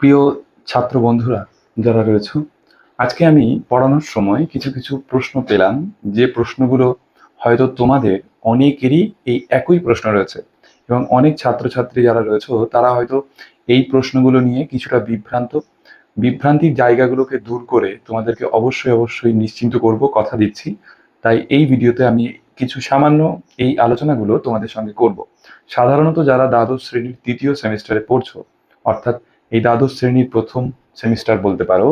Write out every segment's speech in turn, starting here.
প্রিয় ছাত্র বন্ধুরা যারা রয়েছে, আজকে আমি পড়ানোর সময় কিছু কিছু প্রশ্ন পেলাম। যে প্রশ্নগুলো হয়তো তোমাদের অনেকেরই এই একই প্রশ্ন রয়েছে এবং অনেক ছাত্রছাত্রী যারা রয়েছে, তারা হয়তো এই প্রশ্নগুলো নিয়ে কিছুটা বিভ্রান্ত। বিভ্রান্তির জায়গাগুলোকে দূর করে তোমাদেরকে অবশ্যই অবশ্যই নিশ্চিন্ত করব, কথা দিচ্ছি। তাই এই ভিডিওতে আমি কিছু সামান্য এই আলোচনাগুলো তোমাদের সঙ্গে করব। সাধারণত যারা দ্বাদশ শ্রেণির তৃতীয় সেমিস্টারে পড়ছো, অর্থাৎ এই দ্বাদশ শ্রেণির প্রথম সেমিস্টার বলতে পারো,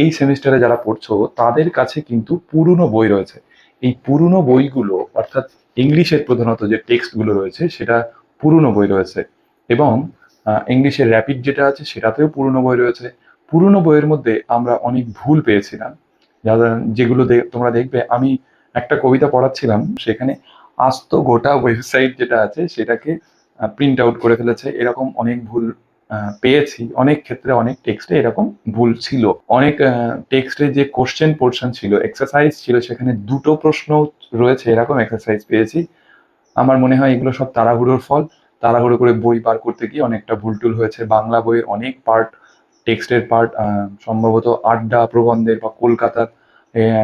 এই সেমিস্টারে যারা পড়ছো তাদের কাছে কিন্তু পুরনো বই রয়েছে। এই পুরনো বইগুলো, অর্থাৎ ইংলিশের প্রধানত যে টেক্সটগুলো রয়েছে, সেটা পুরনো বই রয়েছে। এবং ইংলিশের র্যাপিড যেটা আছে, সেটাতেও পুরনো বই রয়েছে। পুরনো বইয়ের মধ্যে আমরা অনেক ভুল পেয়েছিলাম। যারা, যেগুলো তোমরা দেখবে, আমি একটা কবিতা পড়াচ্ছিলাম, সেখানে আস্ত গোটা ওয়েবসাইট যেটা আছে, সেটাকে প্রিন্ট আউট করে ফেলেছে। এরকম অনেক ভুল পেয়েছি। অনেক ক্ষেত্রে অনেক টেক্সটে এরকম ভুল ছিল। অনেক টেক্সটে যে কোশ্চেন পোর্শন ছিল এক্সারসাইজ ছিল, সেখানে দুটো প্রশ্ন রয়েছে, এরকম এক্সারসাইজ পেয়েছি। আমার মনে হয় এগুলো সব তাড়াহুড়োর ফল। তাড়াহুড়ো করে বই বার করতে গিয়ে অনেকটা ভুল টুল হয়েছে। বাংলা বইয়ের অনেক পার্ট টেক্সটের পার্ট সম্ভবত আড্ডা প্রবন্ধের বা কলকাতার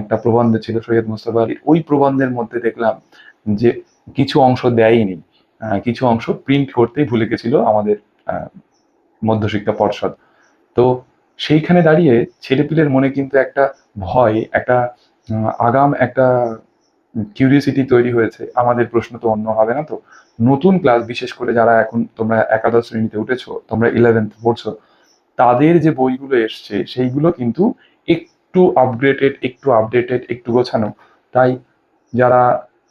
একটা প্রবন্ধ ছিল সৈয়দ মুস্তফা আলীর। ওই প্রবন্ধের মধ্যে দেখলাম যে কিছু অংশ দেয়নি। কিছু অংশ প্রিন্ট করতেই ভুলে গেছিল আমাদের মধ্যশিক্ষা পর্ষদ। তো সেইখানে দাঁড়িয়ে ছেলেপিলের মনে কিন্তু একটা ভয়, একটা আগাম, একটা কিউরিয়াসিটি তৈরি হয়েছে। আমাদের প্রশ্ন তো অন্য হবে না তো? নতুন ক্লাস বিশেষ করে যারা এখন তোমরা একাদশ শ্রেণীতে উঠেছো, তোমরা ইলেভেন্থ পড়ছো, তাদের যে বইগুলো এসছে, সেইগুলো কিন্তু একটু আপগ্রেডেড একটু আপডেটেড একটু গোছানো। তাই যারা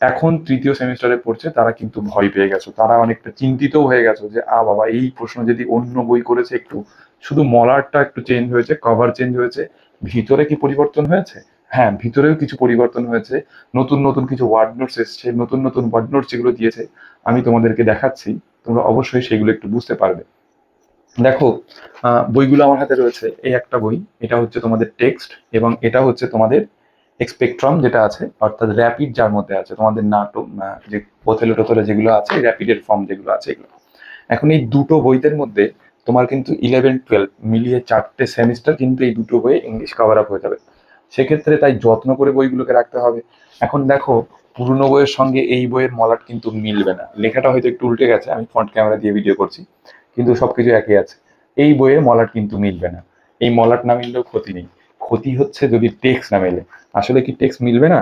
এখন তৃতীয় সেমিস্টারে পড়ছে, তারা কিন্তু ভয় পেয়ে গেছো। তারা অনেকটা চিন্তিত হয়ে গেছো যে আ বাবা, এই প্রশ্ন যদি অন্য বই করেছে একটু, শুধু মলারটা একটু চেঞ্জ হয়েছে কভার চেঞ্জ হয়েছে, ভিতরে কি পরিবর্তন হয়েছে? হ্যাঁ ভিতরেও কিছু পরিবর্তন হয়েছে। নতুন নতুন কিছু ওয়ার্ড নোটস এসছে, নতুন নতুন ওয়ার্ড নোটস যেগুলো দিয়েছে, আমি তোমাদেরকে দেখাচ্ছি, তোমরা অবশ্যই সেগুলো একটু বুঝতে পারবে। দেখো বইগুলো আমার হাতে রয়েছে। এই একটা বই, এটা হচ্ছে তোমাদের টেক্সট এবং এটা হচ্ছে তোমাদের স্পেকট্রাম যেটা আছে, অর্থাৎ র্যাপিড যার মধ্যে আছে, তোমাদের নাটক যে পোথেলে টোথেলে যেগুলো আছে র্যাপিডের ফর্ম যেগুলো আছে এগুলো। এখন এই দুটো বইদের মধ্যে তোমার কিন্তু ইলেভেন টুয়েলভ মিলিয়ে চারটে সেমিস্টার কিন্তু এই দুটো বইয়ে ইংলিশ কভার আপ হয়ে যাবে। সেক্ষেত্রে তাই যত্ন করে বইগুলোকে রাখতে হবে। এখন দেখো, পুরনো বইয়ের সঙ্গে এই বইয়ের মলাট কিন্তু মিলবে না। লেখাটা হয়তো একটু উল্টে গেছে, আমি ফ্রন্ট ক্যামেরা দিয়ে ভিডিও করছি, কিন্তু সবকিছু একই আছে। এই বইয়ের মলাট কিন্তু মিলবে না। এই মলাট না মিললেও ক্ষতি নেই। ক্ষতি হচ্ছে যদি টেক্সট না মেলে। আসলে কি টেক্সট মিলবে না?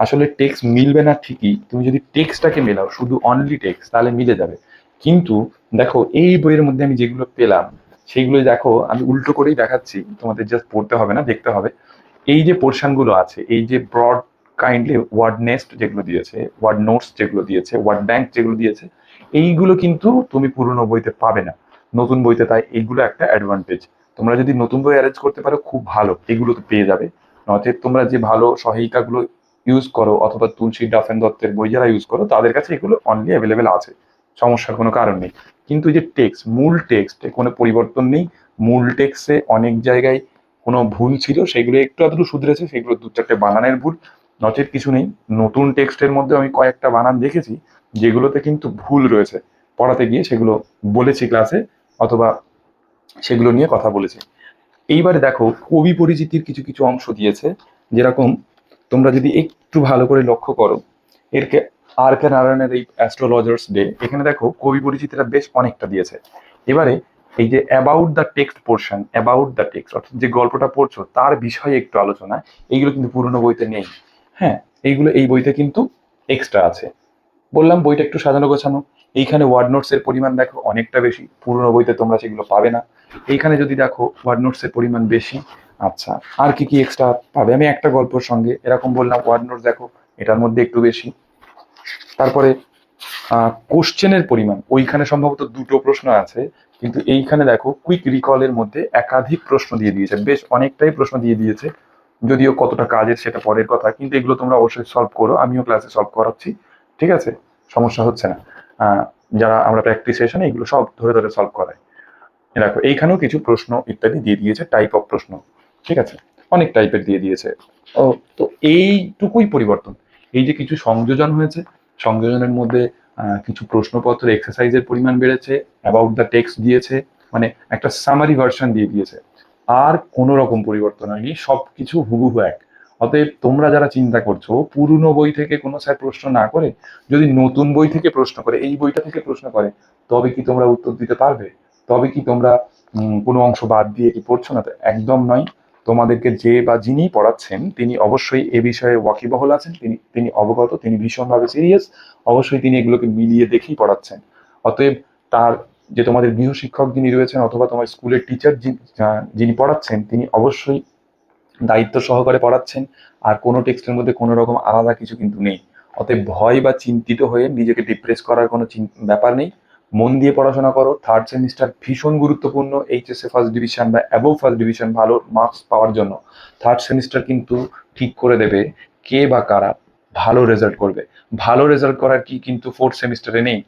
আসলে টেক্সট মিলবে না ঠিকই, তুমি যদি টেক্সটটাকে মেলাও, শুধু অনলি টেক্সট তাহলে মিলে যাবে। কিন্তু দেখো, এই বইয়ের মধ্যে আমি যেগুলো পেলাম সেইগুলো দেখো, আমি উল্টো করেই দেখাচ্ছি, তোমাদের জাস্ট পড়তে হবে না, দেখতে হবে। এই যে পোর্শনগুলো আছে, এই যে ব্রড কাইন্ডলি ওয়ার্ড নেস্ট যেগুলো দিয়েছে ওয়ার্ড নোটস যেগুলো দিয়েছে ওয়ার্ড ব্যাংক যেগুলো দিয়েছে, এইগুলো কিন্তু তুমি পুরনো বইতে পাবে না। নতুন বইতে তাই এইগুলো একটা অ্যাডভান্টেজ তোমরা যদি নতুন বই অ্যারেঞ্জ করতে পারো, খুব ভালো, এগুলো তো পেয়ে যাবে। নচেত তোমরা যে ভালো সহায়িকাগুলো ইউজ করো অথবা তুলসী ডাফেন দত্তের বই যারা ইউজ করো, তাদের কাছে এগুলো অনলি অ্যাভেলেবেল আছে। সমস্যার কোনো কারণ নেই। কিন্তু যে টেক্সট মূল টেক্সটে কোনো পরিবর্তন নেই। মূল টেক্সটে অনেক জায়গায় কোনো ভুল ছিল, সেগুলো একটু আধটু শুধরেছে, সেগুলো দু চারটে বানানের ভুল। নচেত কিছু নেই। নতুন টেক্সটের মধ্যে আমি কয়েকটা বানান দেখেছি, যেগুলোতে কিন্তু ভুল রয়েছে। পড়াতে গিয়ে সেগুলো বলেছি ক্লাসে অথবা সেগুলো নিয়ে কথা বলেছি। এইবারে দেখো, কবি পরিচিতির কিছু কিছু অংশ দিয়েছে, যেরকম তোমরা যদি একটু ভালো করে লক্ষ্য করো, এরকে আর কে নারায়ণের এই অ্যাস্ট্রোলজার্স ডে এখানে দেখো কবি পরিচিতিটা বেশ অনেকটা দিয়েছে। এবারে এই যে about the text portion about the text অর্থাৎ যে গল্পটা পড়ছো, তার বিষয়ে একটু আলোচনা, এইগুলো কিন্তু পুরনো বইতে নেই। হ্যাঁ এইগুলো, এই বইতে কিন্তু এক্সট্রা আছে। বললাম বইটা একটু সাজানো গোছানো। এইখানে ওয়ার্ড নোটস এর পরিমাণ দেখো অনেকটা বেশি, পুরনো বইতে তোমরা সেগুলো পাবে না। এইখানে যদি দেখো ওয়ার্ড নোটস এর পরিমাণ বেশি আচ্ছা আর কি কি এক্সট্রা পাবে? আমি একটা গল্পের সঙ্গে এরকম বললাম ওয়ার্ড নোটস দেখো এটার মধ্যে একটু বেশি। তারপরে কোশ্চেনের পরিমাণ, ওইখানে সম্ভবত দুটো প্রশ্ন আছে, কিন্তু এইখানে দেখো কুইক রিকলের মধ্যে একাধিক প্রশ্ন দিয়ে দিয়েছে। বেশ অনেকটাই প্রশ্ন দিয়ে দিয়েছে, যদিও কতটা কাজের সেটা পরের কথা, কিন্তু এগুলো তোমরা অবশ্যই সলভ করো, আমিও ক্লাসে সলভ করাচ্ছি, ঠিক আছে? সমস্যা হচ্ছে না। যারা আমরা প্র্যাকটিস সেশনে এগুলো সব ধরে ধরে সলভ করাই। দেখো, এইখানেও কিছু প্রশ্ন ইত্যাদি দিয়ে দিয়েছে টাইপ অফ প্রশ্ন, ঠিক আছে? অনেক টাইপের দিয়ে দিয়েছে। ও, তো এইটুকুই পরিবর্তন। এই যে কিছু সংযোজন হয়েছে, সংযোজনের মধ্যে কিছু প্রশ্নপত্র এক্সারসাইজের পরিমাণ বেড়েছে অ্যাবাউট দ্য টেক্সট দিয়েছে মানে একটা সামারি ভার্সন দিয়ে দিয়েছে। আর কোনো রকম পরিবর্তন হয়নি সব কিছু হুবহু এক। অতএব তোমরা যারা চিন্তা করছ, পুরনো বই থেকে কোনো স্যার প্রশ্ন না করে, যদি নতুন বই থেকে প্রশ্ন করে, এই বইটা থেকে প্রশ্ন করে, তবে কি তোমরা উত্তর দিতে পারবে? তবে কি তোমরা কোনো অংশ বাদ দিয়ে কি পড়ছো না? একদম নয়। তোমাদেরকে যে বা যিনি পড়াচ্ছেন, তিনি অবশ্যই এ বিষয়ে ওয়াকিবহল আছেন, তিনি তিনি অবগত, তিনি ভীষণভাবে সিরিয়াস অবশ্যই তিনি এগুলোকে মিলিয়ে দেখেই পড়াচ্ছেন। অতএব তার, যে তোমাদের গৃহ শিক্ষক যিনি রয়েছেন, অথবা তোমার স্কুলের টিচার যিনি পড়াচ্ছেন, তিনি অবশ্যই দায়িত্ব সহকারে পড়াচ্ছেন, আর কোনো টেক্সটের মধ্যে কোনো রকম আলাদা কিছু কিন্তু নেই। অতএব ভয় বা চিন্তিত হয়ে নিজেকে ডিপ্রেস করার কোনো ব্যাপার নেই। মন দিয়ে পড়াশোনা করো। থার্ড সেমিস্টার ভীষণ গুরুত্বপূর্ণ। এইচএসএ ফার্স্ট ডিভিশন বা অ্যাবোভ ফার্স্ট ডিভিশন ভালো মার্কস পাওয়ার জন্য। থার্ড সেমিস্টার কিন্তু ঠিক করে দেবে কে বা কারা ভালো রেজাল্ট করবে। ভালো রেজাল্ট করার কি কিন্তু ফোর্থ সেমিস্টারে নেই।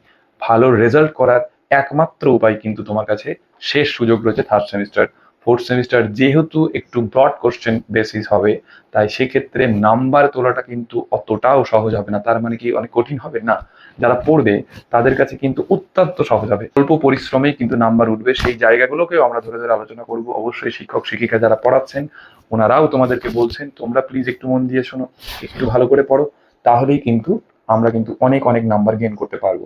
ভালো রেজাল্ট করার একমাত্র উপায় কিন্তু তোমার কাছে শেষ সুযোগ রয়েছে থার্ড সেমিস্টার ফোর্থ সেমিস্টার যেহেতু একটু ব্রড কোশ্চেন বেসিস হবে, তাই সেক্ষেত্রে নাম্বার তোলাটা কিন্তু অতটাও সহজ হবে না। তার মানে কি অনেক কঠিন হবে না? যারা পড়বে, তাদের কাছে কিন্তু অত্যন্ত সহজ হবে। অল্প পরিশ্রমেই কিন্তু নাম্বার উঠবে। সেই জায়গাগুলোকেও আমরা ধরে ধরে আলোচনা করব। অবশ্যই শিক্ষক, শিক্ষিকা যারা পড়াচ্ছেন, ওনারাও তোমাদেরকে বলছেন, তোমরা প্লিজ একটু মন দিয়ে শোনো, একটু ভালো করে পড়ো। তাহলেই কিন্তু আমরা কিন্তু অনেক অনেক নাম্বার গেইন করতে পারব।